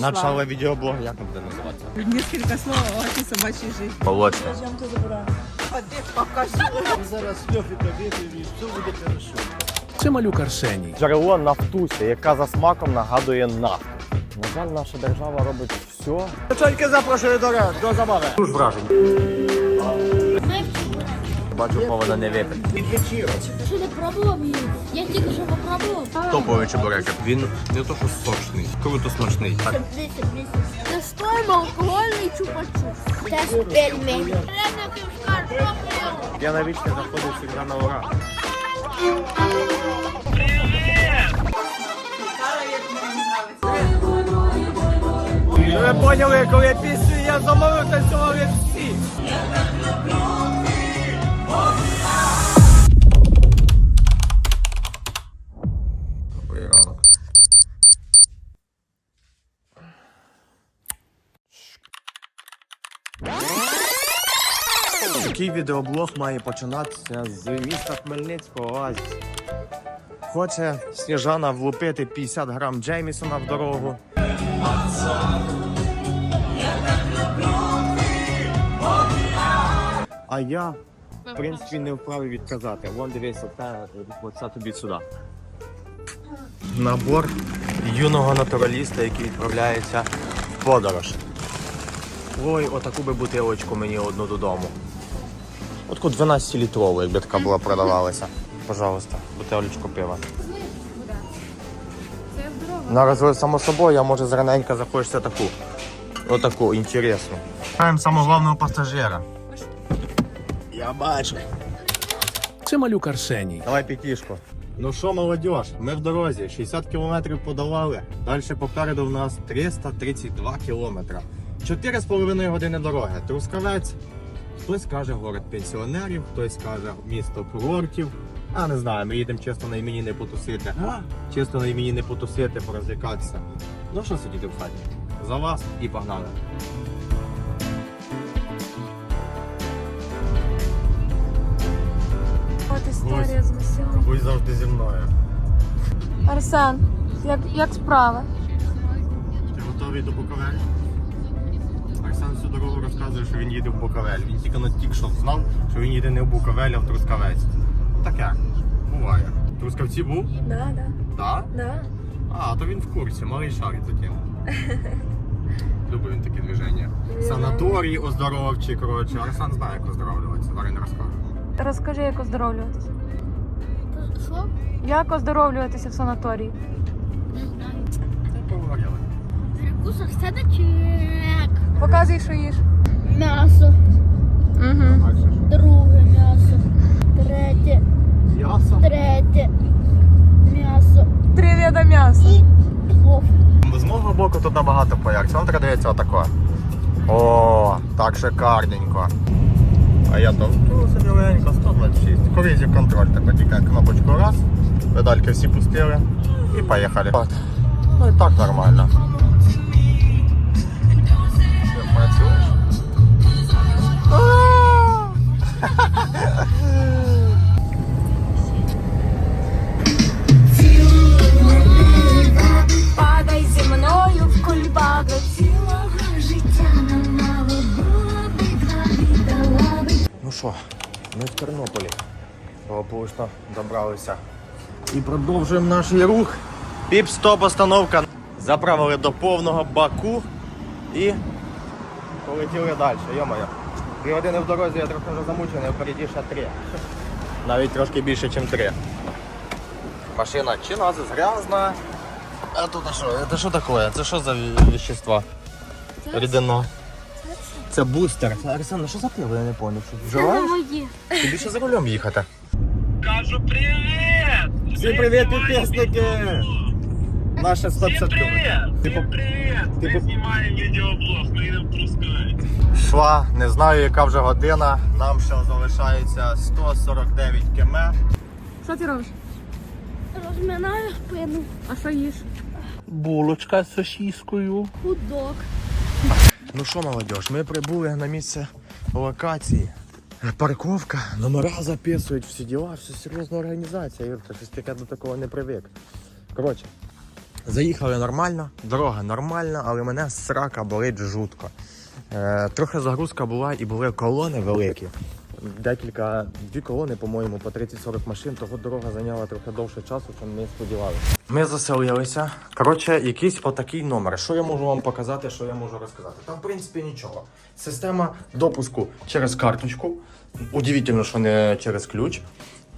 прийшла. Начало відеоблог, як він буде називатися? Несколько слов о вашій собачій житті. Молочне. Зараз Льофі побіди і все буде хорошо. Це малюк Арсеній. Джерело нафтуся, яка за смаком нагадує нафту. На жаль, наша держава робить все. Тільки запрошую до, до забави. Дуже вражень. Бачу, повинна не випити. Що не пробував її? Я тільки що попробував. Топовий чебурек. Він не то, що сочний, круто смачний. Так. Тестуємо алкогольний чупа-чуп. Тест пельмень. Я на вічне заходив завжди на ура. Ви поняли, коли пісню я замовив, танцювали всі. Такий відеоблог має починатися з міста Хмельницького оазіс. Хоче Сніжана влупити 50 грам Джеймісона в дорогу. А я, в принципі, не вправі відказати. Вон дивися, та, оце тобі сюди. Набор юного натураліста, який відправляється в подорож. Ой, отаку би бутилочку мені одну додому. Отку 12-літрову, якби така була продавалася. Пожалуйста, бутилочку пива. Наразі, само собою, а може зраненько захочеться таку. Отаку, інтересну. Маємо самого головного пасажира. Я бачу. Це малюк Арсеній. Давай п'ятішку. Ну що, молодь, ми в дорозі. 60 кілометрів подолали. Далі попереду в нас 332 кілометра. 4,5 години дороги. Трускавець. Хтось каже город пенсіонерів, хтось каже місто курортів. А не знаю, ми їдемо чисто на імені не потусити. Чисто на імені не потусити, порозвлікатися. Ну що сидіти в хаті? За вас і погнали. От історія з веселою. Будь завжди зі мною. Арсен, як, як справи? Ти готовий до Буковель? Оксан всю дорогу розказує, що він їде в Буковель. Він тільки на тік що знав, що він їде не в Буковель, а в Трускавець. Таке. Буває. В Трускавці був? Да, да, Так? да. А, то він в курсі, малий шарить за тим. Любить він такі движення. Санаторій оздоровчий, коротше. Арсан знає, як оздоровлюватися, зараз не розкаже. Розкажи, як оздоровлюватися. Що? Як оздоровлюватися в санаторії? Не знаю. Та поговорили. Перекусах садочек. Показуй, що їш. М'ясо. Угу. Друге м'ясо. Третє. М'ясо. Третє. М'ясо. Три вида м'яса. І плов. З мого боку тут набагато поярче. Вам треба дивитися отако. О, так шикарненько. А я то собі легенько 126. Корізів контроль, так тільки кнопочку раз. Педальки всі пустили і поїхали. От. Ну і так нормально. Падай зі мною в кульбаби. Ну що, ми в Тернополі. Благополучно добралися. І продовжуємо наш рух. Піп-стоп остановка. Заправили до повного баку і полетіли далі. Йо-моє. Дві години в дорозі я трохи вже замучений, впереді ще три. Навіть трошки більше, ніж три. Машина чи назис грязна. А тут а що? Це що таке? Це що за вещество? Рідина. Це бустер. Арсен, що за пиво? Я не поняв. Що вживаєш? моє. Тобі ще за рулем їхати. Кажу привіт! Всім привіт, підписники! Наше 150 км. Ти, по- Привіт! Ти Ми знімаємо відеоблог, ми йдемо в Трускавець. Шла, не знаю, яка вже година. Нам ще залишається 149 км. Що ти робиш? Розминаю спину. А що їш? Булочка з сосіскою. Худок. Ну що, молодь, ми прибули на місце локації. Парковка, номера записують, всі діла, все серйозна організація. Юрка, щось таке до такого не привик. Коротше, Заїхали нормально, дорога нормальна, але мене срака болить жутко. Е, трохи загрузка була і були колони великі. Декілька, дві колони, по-моєму, по 30-40 машин, того дорога зайняла трохи довше часу, чим ми сподівалися. Ми заселилися. Коротше, якийсь отакий номер. Що я можу вам показати, що я можу розказати? Там, в принципі, нічого. Система допуску через карточку. Удивительно, що не через ключ.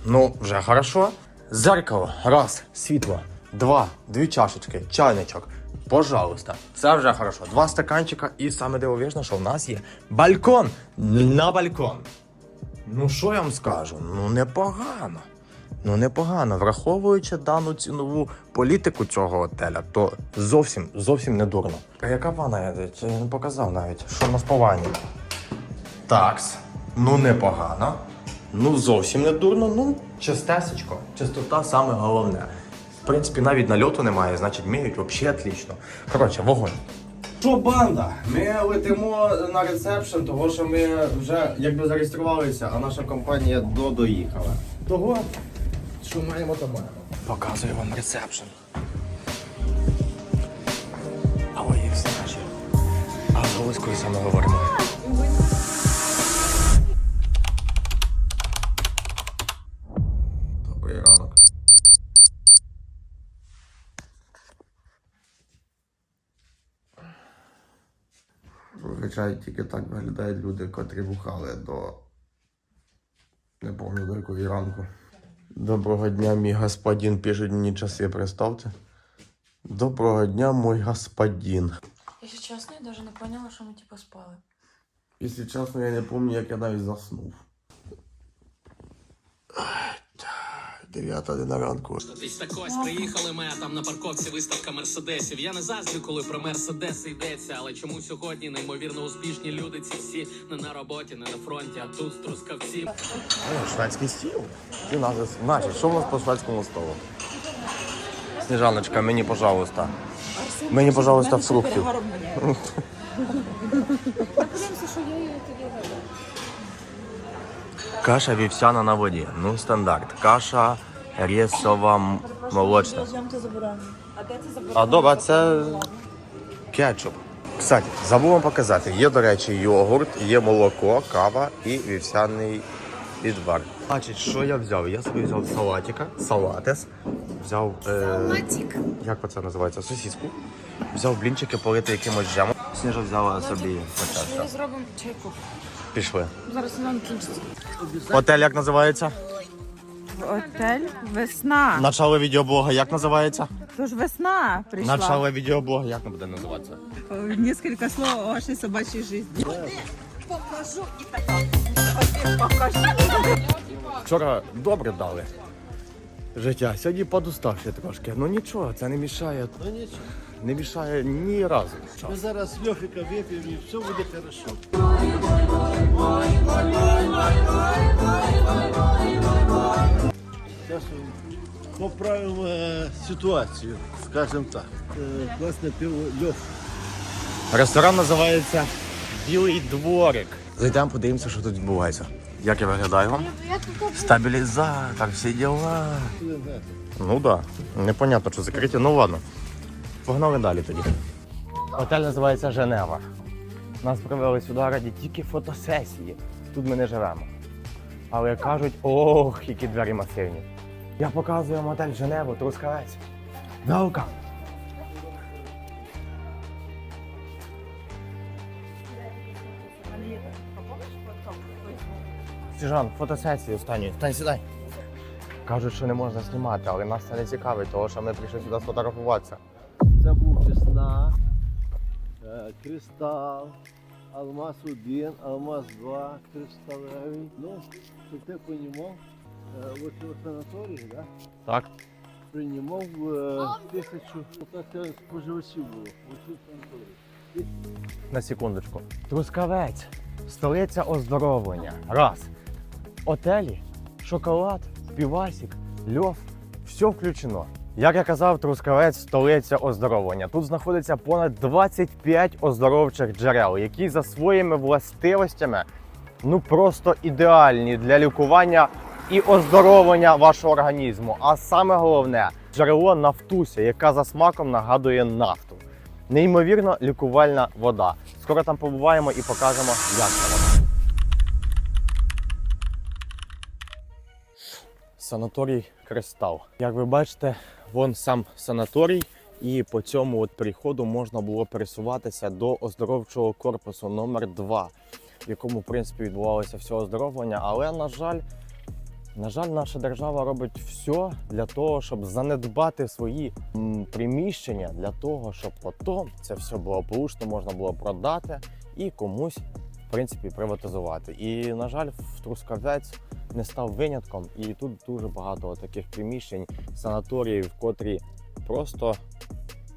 Ну, вже хорошо. Зеркало, раз, світло, два, дві чашечки, чайничок. Пожалуйста, це вже хорошо. Два стаканчика, і саме дивовижне, що в нас є балкон на балкон. Ну, що я вам скажу? Ну, непогано. Ну, непогано. Враховуючи дану цінову політику цього готеля, то зовсім, зовсім не дурно. А яка ванна? Я не показав навіть, що в нас по. Такс. Ну, непогано. Ну, зовсім не дурно. Ну, чистесечко. Чистота саме головне. В принципі, навіть нальоту немає, значить, вміють взагалі отлично. Коротше, вогонь. Що банда? Ми летимо на ресепшн, того що ми вже якби зареєструвалися, а наша компанія до доїхала. Того, що маємо, то маємо. Показую вам ресепшн. А є всі. А з Галицькою саме говоримо. Зазвичай тільки так виглядають люди, котрі бухали до. Не помню до якої ранку. Доброго дня, мій господин. Пишуть мені часи, представте. Доброго дня, мой господин. Якщо чесно, я навіть не поняла, що ми типу спали. Якщо чесно, я не пам'ятаю, як я навіть заснув. 9 на ранку. Ось приїхали ми, а там на парковці виставка мерседесів. Я не заздрю, коли про мерседеси йдеться, але чому сьогодні неймовірно успішні люди ці всі не на роботі, не на фронті, а тут струскавці. О, шведський стіл. Ти назис. Значить, що в нас по шведському столу? Сніжаночка, мені, пожалуйста. Мені, пожалуйста, фруктів. Каша вівсяна на воді. Ну, стандарт. Каша рісова молочна. А добре, це кетчуп. Кстати, забув вам показати. Є, до речі, йогурт, є молоко, кава і вівсяний відвар. Значить, що я взяв? Я собі взяв салатика, салатес. Взяв. Е, Салатик. Як це називається? Сосиску. Взяв блінчики, полити якимось джемом. Сніжа взяла собі оце все. Зробимо чайку. Пішли. Зараз сезон кінчиться. Готель як називається? Отель весна. Начало відеоблога як називається? Тож весна прийшла. Начало відеоблога як буде називатися? Э, Несколько слов о вашей собачьей жизни. Вчора добре дали. Життя. Сьогодні подуставши трошки. Ну нічого, це не мішає. Ну нічого. Не мішає ні разу. Ми зараз льохика вип'ємо і все буде хорошо. Зараз поправимо е, ситуацію, скажімо так. Е, Класне пиво льох. Ресторан називається Білий дворик. Зайдемо, подивимося, що тут відбувається. Як я виглядаю вам? Стабілізатор, всі діла. Ну так. Да. Непонятно, що закриті. Ну ладно. Погнали далі тоді. Готель називається Женева. Нас привели сюди раді тільки фотосесії. Тут ми не живемо. Але кажуть, ох, які двері масивні. Я показую вам готель Женеву, Трускавець. Велкам! Сіжан, фотосесії останні. Стань сідай. Кажуть, що не можна знімати, але нас це не цікавить, тому що ми прийшли сюди сфотографуватися. Весна, е, кристал, алмаз 1, алмаз 2, кристалевий. Ну, щоб ти понімав, е, ось у санаторії, да? Так? приймав е, тисячу, споживачів було. Ось. На секундочку. Трускавець. Столиця оздоровлення. Раз. Отелі, шоколад, півасік, льов. Все включено. Як я казав, Трускавець столиця оздоровлення. Тут знаходиться понад 25 оздоровчих джерел, які за своїми властивостями ну просто ідеальні для лікування і оздоровлення вашого організму. А саме головне Джерело нафтуся, яка за смаком нагадує нафту. Неймовірно лікувальна вода. Скоро там побуваємо і покажемо, як це вода. Санаторій Кристал. Як ви бачите, вон сам санаторій, і по цьому от переходу можна було пересуватися до оздоровчого корпусу номер 2 в якому в принципі відбувалося все оздоровлення. Але на жаль, на жаль, наша держава робить все для того, щоб занедбати свої приміщення, для того, щоб потім це все благополучно можна було продати і комусь, принципі, приватизувати. І, на жаль, в Трускавець не став винятком, і тут дуже багато таких приміщень, санаторіїв, котрі просто,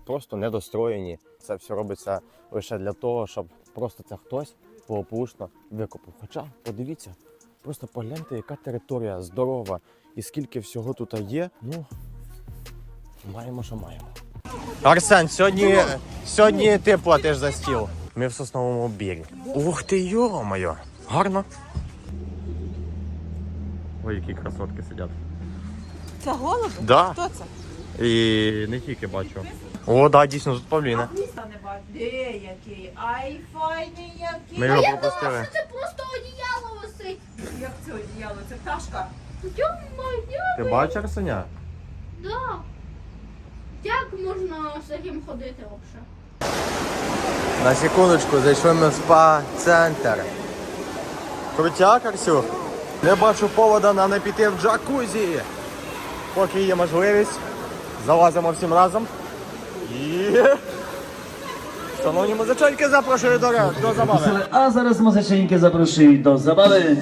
просто недостроєні. Це все робиться лише для того, щоб просто це хтось благополучно викопав. Хоча, подивіться, просто погляньте, яка територія здорова і скільки всього тут є. Ну, маємо, що маємо. Арсен, сьогодні, сьогодні ти платиш за стіл. Ми в сосновому бірі. Ух ти, йо-моє! Гарно. Ой, які красотки сидять. Це голуби? Да. Хто це? І не тільки бачу. О, да, дійсно, тут Павліна. Де який? Ай, файний який. Ми його пропустили. Це просто одіяло висить. Як це одіяло? Це пташка. Йо-моє, Ти бачиш Арсеня? да. Як можна з таким ходити взагалі? На секундочку, зайшли ми в спа-центр. Крутяк, Арсюх. Не бачу повода на не піти в джакузі. Поки є можливість, залазимо всім разом. І... Шановні музичоньки, запрошую до, до забави. А зараз музиченьки запрошують до забави.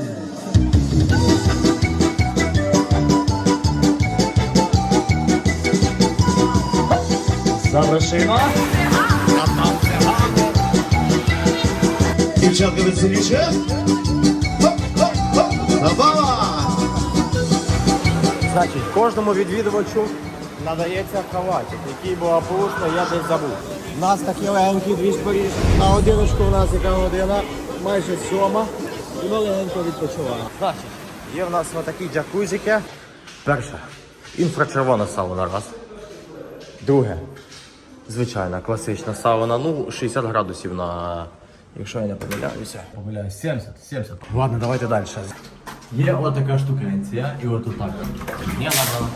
Запрошуємо. Дівчатка веселіше. Забава! Значить, кожному відвідувачу надається кроватик, який благополучно я десь забув. У нас такі легенькі дві шпорі. На годиночку у нас яка година, майже сьома. І ми легенько відпочиваємо. Значить, є в нас отакі джакузики. Перше. Інфрачервона сауна раз. Друге. Звичайна класична сауна. Ну, 60 градусів на. Якщо я не помиляюся. Помиляюсь, 70, 70. Ладно, давайте далі. Є отака штукенція, і от так. Є набрала.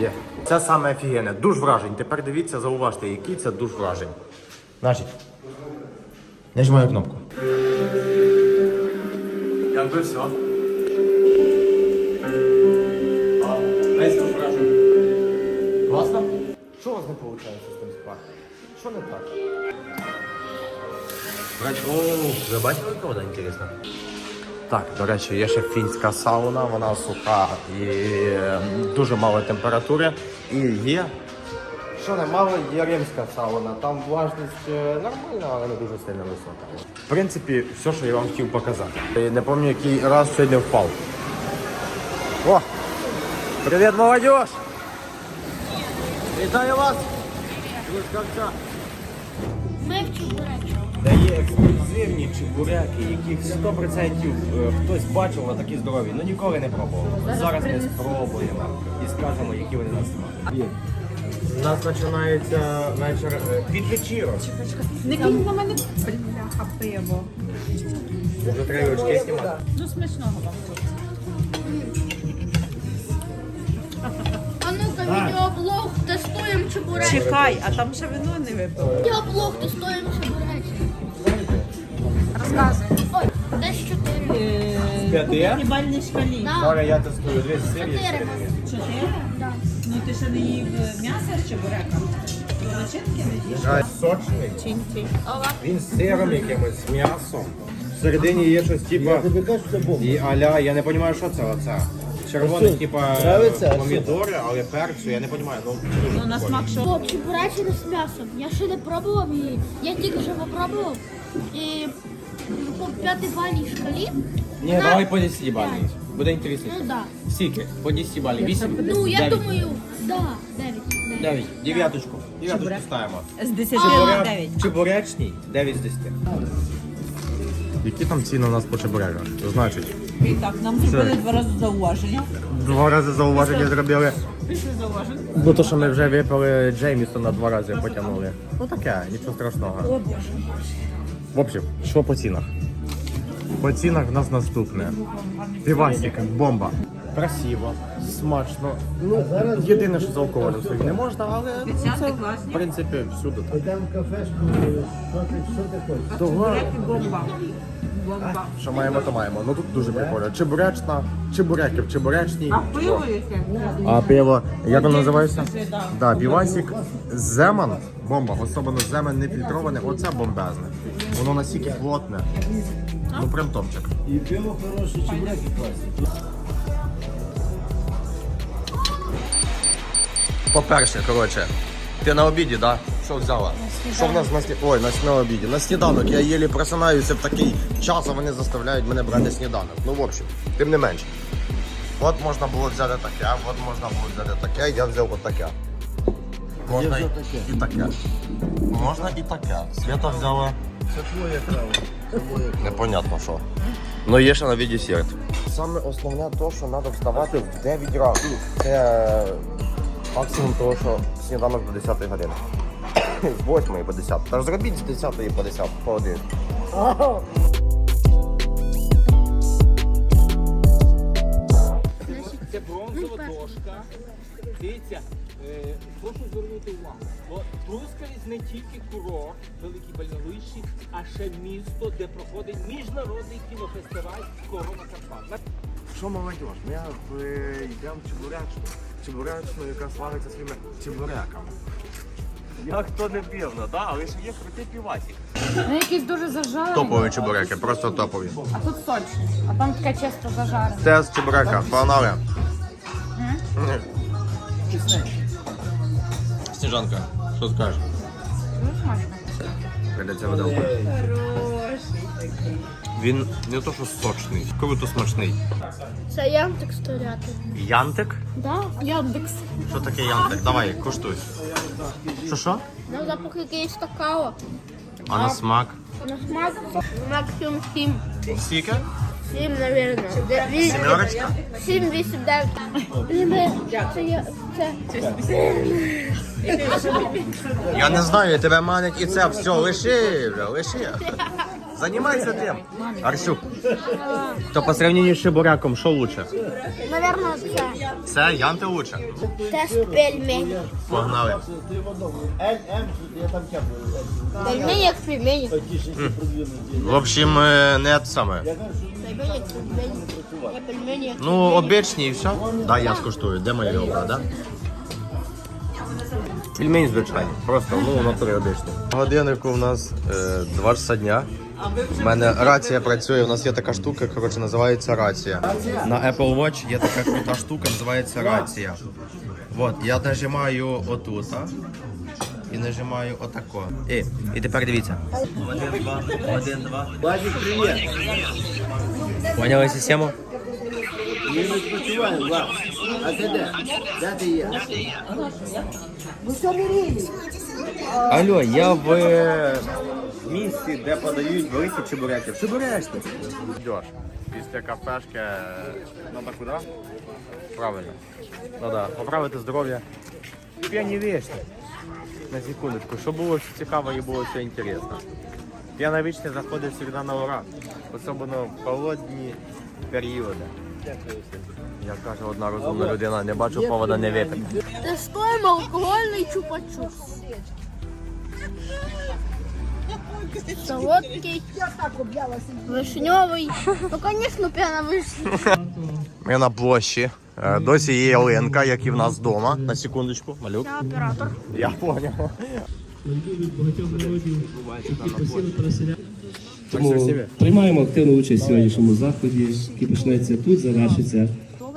Є. Це саме офігенне. Душ вражень. Тепер дивіться, зауважте, який це душ вражень. Значить. Нажимаю кнопку. Якби все. А, весь душ вражень. Класно? Що у вас не виходить з тим спа? Що не так? О, ви бачили вода? Так, до речі, є ще фінська сауна, вона суха і е, дуже мало температури. І є. Що немало, є римська сауна. Там влажність е, нормальна, але не дуже сильно висока. В принципі, все, що я вам хотів показати. Не пам'ятаю, який раз сьогодні впав. О! Привіт, молодь! Вітаю вас! Ми в Чебуречі. Де є ексклюзивні чебуреки, яких 100% е, хтось бачив на такі здорові, ну ніколи не пробував. Зараз ми спробуємо і скажемо, які вони нас мають. У нас починається вечір е, від вечірок. Не кинь на мене бляха пиво. Вже три очки знімати. Ну смачного вам. А ну-ка, відеоблог, тестуємо чебуречі. Чекай, а там ще вино не випили. Відеоблог, тестуємо чебуречі. Розказуй. Ой, десь чотири. П'яти? Хібальній шкалі. Зараз я тестую дві серії. Чотири. Чотири? Да. Ну ти ще не їв м'ясо з чебурека? Начинки не їш? Сочний. Чинчі. Він з сиром якимось, з м'ясом. Всередині є щось типа. Я тобі кажу, це бомба. І аля, я не розумію, що це оце. Червоне, типа нравиться, помідори, але перцю, я не розумію. Ну, дуже Ну на прикольно. смак що? О, чебуречі з м'ясом. Я ще не пробував її. Я тільки що попробував. І по п'ятибальній шкалі. Ні, вона- давай по 10 бальній. Буде інтересніше. Ну да. Скільки? По 10 балів. 8? Ну, я думаю, да, дев'ять. дев'ять. 9. Дев'яточку. Дев'яточку ставимо. З 10 на 9. Чебуречний 9 з 10. Які там ціни у нас по чебуреках? Значить, І так, нам зробили два рази зауваження. два рази зауваження зробили. Ну то, що ми вже випили Джеймісона два рази потягнули. Ну таке, нічого страшного. О боже. В общем, що по цінах? По цінах в нас наступне. Півасик, бомба. Красиво, смачно. Ну, єдине, що з алкоголем собі не можна, але ну, це, в принципі, всюди так. Йдемо кафешку, що ти, хочеш? Того, Бомба. Бомба. що маємо, то маємо. Ну тут дуже прикольно. Чебуречна, чебуреків, чебуречні. А пиво яке? А пиво, як воно називається? Да. Да, Земан, бомба, особливо Земан не фільтроване, оце бомбезне. Воно настільки плотне. Ну прям топчик. І пиво хороше, чебуреки класні. По-перше, коротше, ти на обіді, да? Що взяла? Що в нас на сні... Ой, на, на обіді. На сніданок я єлі просинаюся в такий час, а вони заставляють мене брати сніданок. Ну, в общем, тим не менше. От можна було взяти таке, от можна було взяти таке, я взяв от таке. Можна Я і, взяв таке. і таке. Можна і таке. Свята взяла Це твоє право. Непонятно що. Ну є ще на віді десерт. Саме основне то, що треба вставати в 9 разів. Це максимум того, що сніданок до 10 години. З 8 по 10. Та ж зробіть з 10 по 10 по 1. Це бронзова дошка. Дивіться, е, прошу звернути увагу. Бо Трускавець не тільки курорт, великий Бальновищі, а ще місто, де проходить міжнародний кінофестиваль Корона Карпат. Що молодь? Ми е, йдемо в чебуречну. Чебуречну, яка славиться своїми чебуреками. Як то не півно, да? але ж є крутий півасик. Ну, якісь дуже зажарені. Топові чебуреки, просто топові. А тут сочні. А там таке чисто зажарене. Тест чебурека, погнали. Сніжанка, що скажеш? Ну, смачно. Прийдеться виделку. Він не то, що сочний, круто смачний. Це Янтекс сторяти. Янтик? Да? Яндекс. Що таке янтик? Давай, куштуй. Що що? На запах якийсь какао. А на смак? На смак максимум 7. Скільки? 7, наверное. Сімерочка? 7, 8, 9. Блін, Це я... Це... Я не знаю, тебе манить і це все, лиши, вже, лиши. Займайся тим. Арсюк, то по сравнению з чебуряком, що лучше? Наверное, це. Це янти лучше. Тест пельмені. Погнали. Пельмені як пельмені. В общем, е, не те саме. Пельмені як пельмені. Пельмені як Ну, обичні і все. Да, я скуштую. Де моя йога, да? Пельмень звичайний. Просто, ну, на три обичні. Годиннику у нас е, 2 часа дня. У мене рація працює, у нас є така штука, коротше, називається рація. На Apple Watch є така крута штука, називається рація. От, я нажимаю отут, і нажимаю отако. І, і тепер дивіться. Один, два, один, два. Владик, привіт. Поняли систему? Ми не відпочиваємо, Влад. А ти де? Де ти є? Алло, я в е, місці, де подають великі чебуреки. Чебуречні. Йдеш. Після кафешки треба куди? Правильно. Треба поправити здоров'я. П'яні вічні. На секундочку. Щоб було все цікаво і було все інтересно. П'яна вічні заходить завжди на ура. Особливо в холодні періоди. Як каже одна розумна людина, не бачу повода не випити. Тестуємо алкогольний чупа-чупс. Солодкий. Вишньовий. Ну, звісно, п'яна вишня. Ми на площі. Е, Досі є ялинка, як і в нас вдома. На секундочку, малюк. Я оператор. Я понял. Тому приймаємо активну участь в сьогоднішньому заході, який почнеться тут, завершиться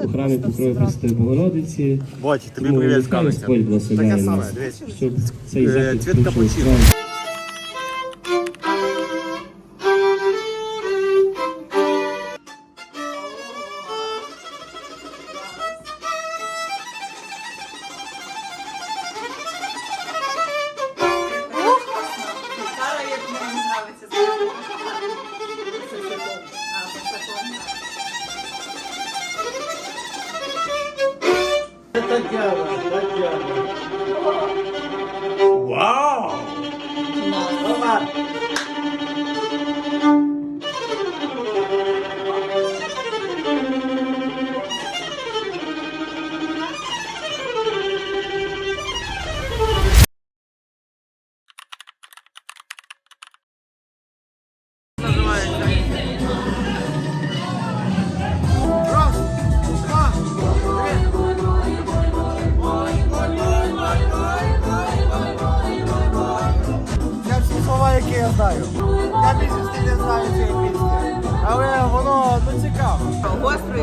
у храмі Покрови Пресвятої Богородиці. Бодь, тобі Тому привіт з. Господь благословляє саме, нас, щоб цей Е, захід цвіт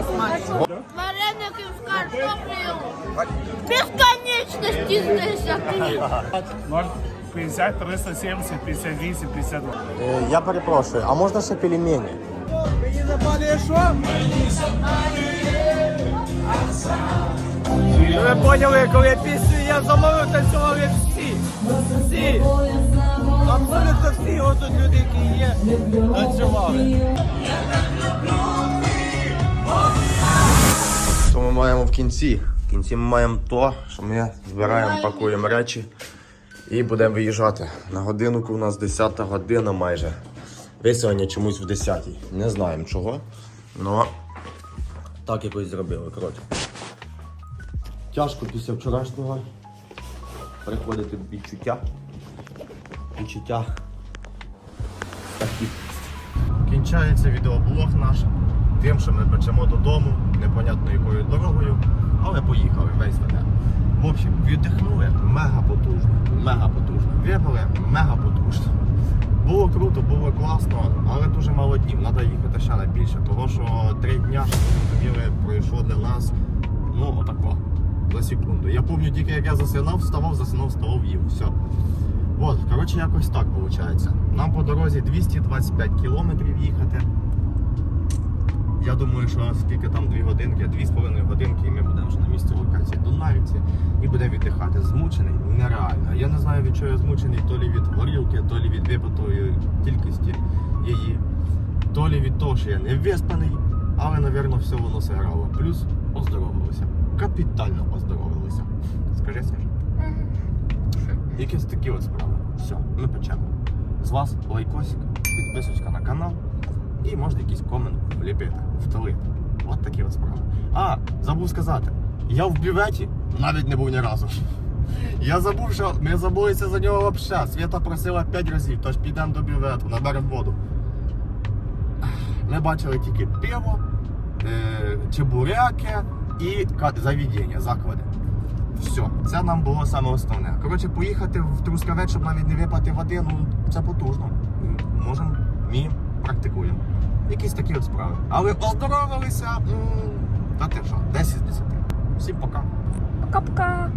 Гострий смачно. Вареники з картоплею. Безконечності знися 50, 370, 58, 52. Е, Я перепрошую, а можна ще пельмені? Мені запалює що? Ви поняли, коли пісню я замовив, танцювали всі. Всі. Абсолютно всі отут люди, які є, танцювали. Що маємо в кінці? В кінці ми маємо то, що ми збираємо, пакуємо речі і будемо виїжджати. На годинку у нас 10 година майже. Ви сьогодні чомусь в 10 Не знаємо чого. Но так якось зробили. Коротше. Тяжко після вчорашнього приходити відчуття. Відчуття такі. Кінчається відеоблог наш тим, що ми печемо додому, непонятно якою дорогою, але поїхали весь веде. В общем, віддихнули мега потужно, мега потужно. Випили мега потужно. Було круто, було класно, але дуже мало днів. Треба їхати ще на більше, тому що три дня, розуміли, пройшло для нас ну отако. За секунду. Я пам'ятаю тільки як я засинав, вставав, засинав, вставав, їв. Все. От, коротше, якось так виходить. Нам по дорозі 225 кілометрів їхати. Я думаю, що скільки там 2 годинки, 2,5 годинки, і ми будемо вже на місці локації Дунавівці і будемо віддихати. Змучений нереально. Я не знаю, від чого я змучений, то лі від горілки, то лі від випитої кількості її, то лі від того, що я не виспаний, але, напевно, все воно зіграло. Плюс оздоровилося. Капітально оздоровилися. Скажи, Саш. Якісь такі от справи. Все, ми печемо. З вас лайкосик, підписочка на канал і можна якийсь комент вліпити, вталити. От такі от справи. А, забув сказати, я в бюветі навіть не був ні разу. Я забув, що ми забулися за нього взагалі. Свята просила 5 разів, тож підемо до бювету, наберемо воду. Ми бачили тільки пиво, е, чебуряки і заведення, заклади. Все, це нам було саме основне. Коротше, поїхати в Трускавець, щоб навіть не випати води, ну це потужно. Можемо, вміємо, практикуємо. Якісь такі от справи. Але оздоровилися, та ти що, 10 з 10. Всім пока. Пока-пока.